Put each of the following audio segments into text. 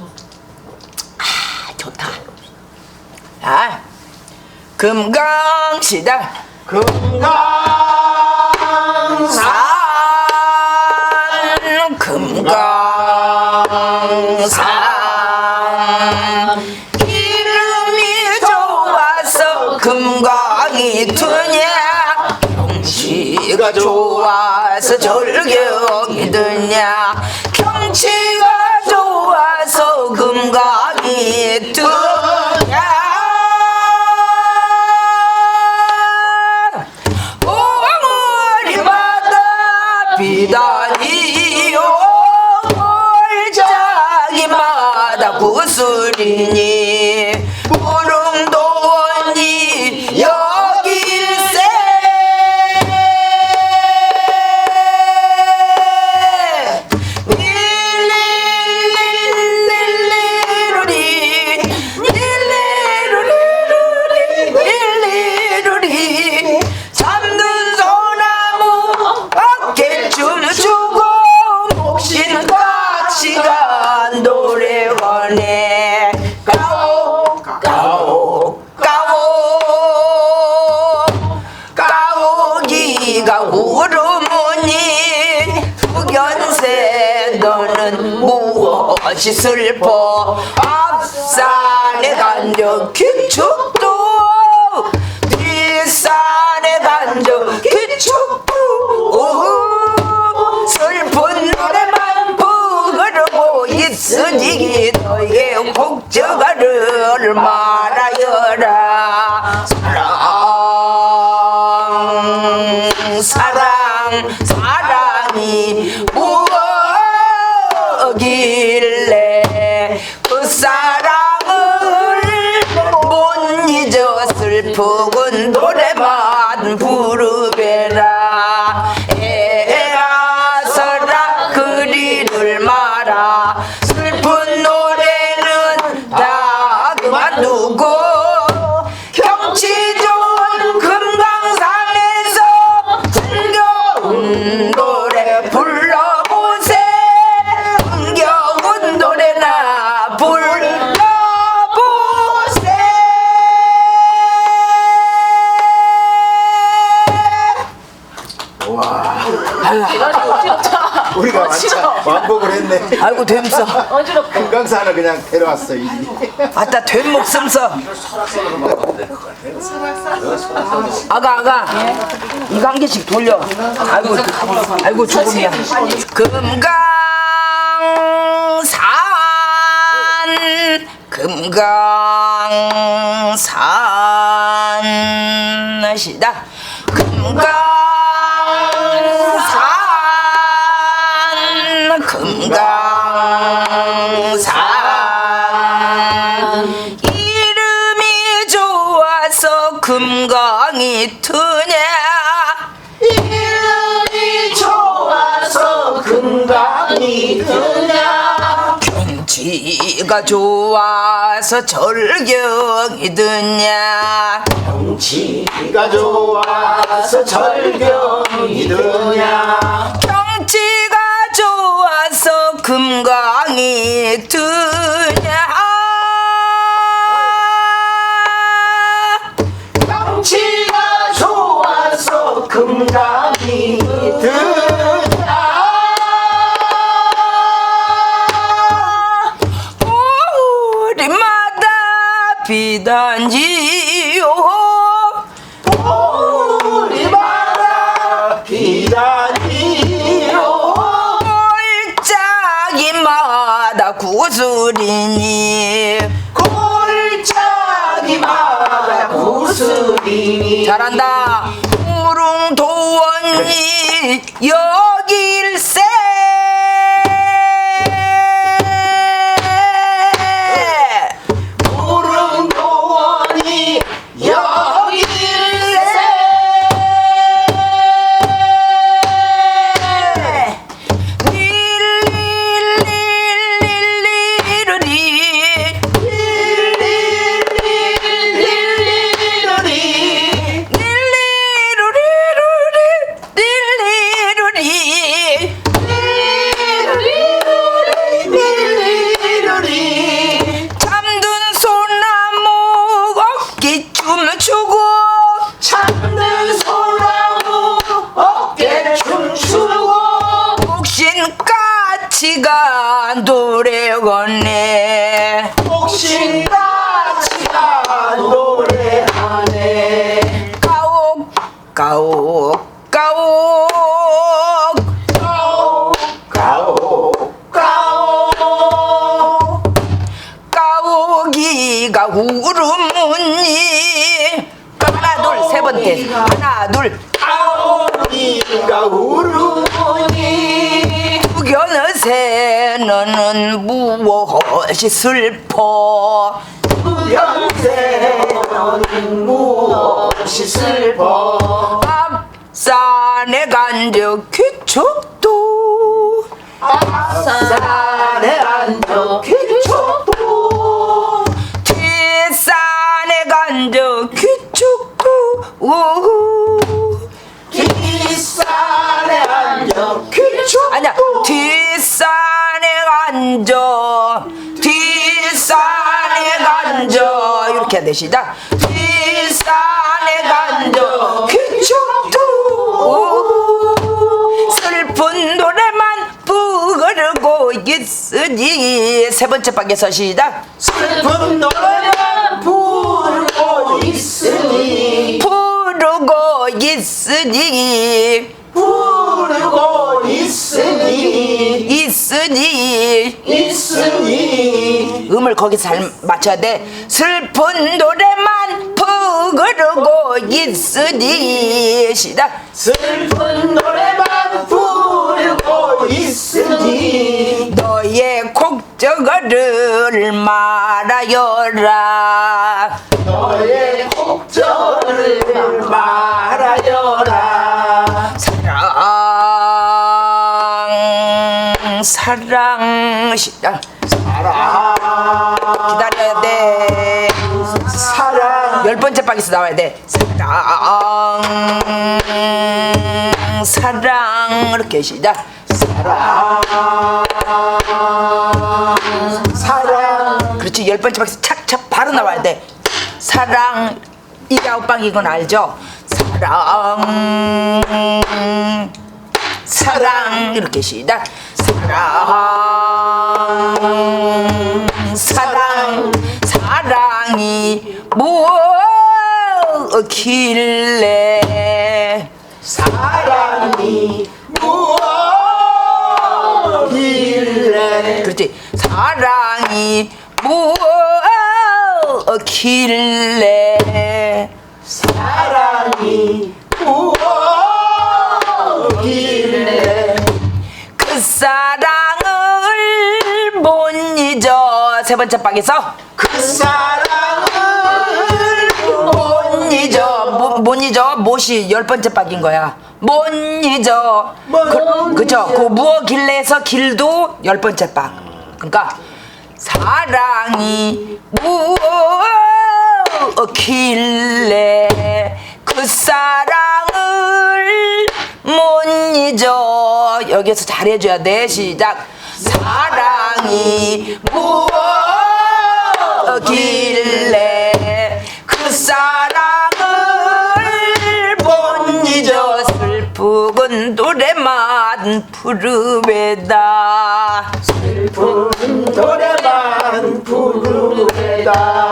아, 좋다. 아, 금강시다. 금강산, 금강산. 좋아서 절경이 드냐 경치 가 좋아서 금강이 드냐 오물이마다. 비단이요 골짜기마다 구슬이니 후견세. 너는 무엇이 슬퍼? 앞산에 간적 기축도. 뒷산에 간적 기축도. 슬픈 노래만 부르고 있으니 너의 곡저가를 말하여라. 사랑 사랑 우리가 완전 완복을 했네. 아이고 됨서 금강산을 그냥 데려왔어. 이. 아따 된 목숨 써 아가 아가. 이거 한 개씩 돌려. 아이고 아이고 죽음이야. 금강산. 금강산. 시다 금강 금강산 이름이 좋아서 금강이 트냐? 이름이 좋아서 금강이 트냐? 경치가 좋아서 절경이 드냐? 경치가 좋아서 절경이 드냐. 금강이 드냐 경치가 좋아서 금강이 드냐. 우리마다 비단지 잘한다. 무릉도원이 여길 하나 둘. 가오니가 우르니. 구겨느새 너는 무엇이 슬퍼? 연세 너는 무엇이 슬퍼? 앞산에 간저 귀축도. 산에 앉아 귀축도. 뒷산에 간저 귀축도 아니야. 뒷산에 앉아. 뒷산에 앉아. 이렇게 해야 돼. 시작. 뒷산에 앉아. 우후 슬픈 노래만 부르고 있으니. 세 번째 방에서 시작. 슬픈 노래만 부르고 있으니. 부르고 있으니 음을 거기서 잘 맞춰야 돼. 슬픈 노래만 부르고 있으니 시작. 슬픈 노래만 부르고 있으니 너의 곡적을 말하여라. 너의 곡절을 말하여라 사랑 사랑 시작. 사랑 기다려야 돼. 사랑 열 번째 방에서 나와야 돼. 사랑, 사랑 이렇게 시작. 사랑 사랑 그렇지 열 번째 방에서 착착 바로 나와야 돼. 사랑 이게 아홉 방인 건 알죠? 사랑, 사랑 이렇게 시작. 사랑, 사랑, 사랑이 무엇길래? 사랑이 무엇길래? 그렇지. 사랑이 무엇길래 방에서? 그 사랑을 못 잊어 못, 못 잊어. 못이 열 번째 방인 거야. 못 잊어. 그, 그죠 그 무엇길래에서 길도 열 번째 방 그러니까 사랑이 무엇길래 그 사랑을 못 잊어. 여기서 잘해줘야 돼. 시작. 사랑이 무엇 길래 그 사랑을 못 잊어 슬프군 노래만 부르베다. 슬픈 노래만 부르다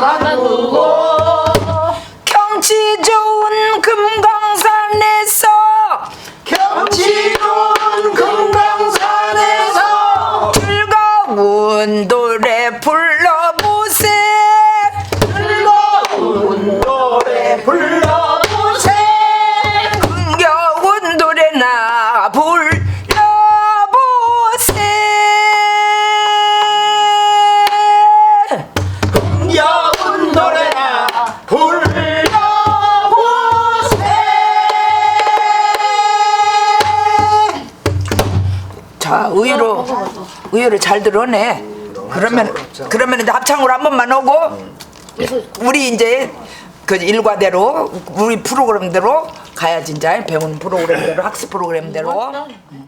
다 들어네 그러면 그러면 이제 합창으로 한 번만 오고 우리 이제 그 일과대로 우리 프로그램대로 가야 진짜 배우는 프로그램대로 학습 프로그램대로. 응.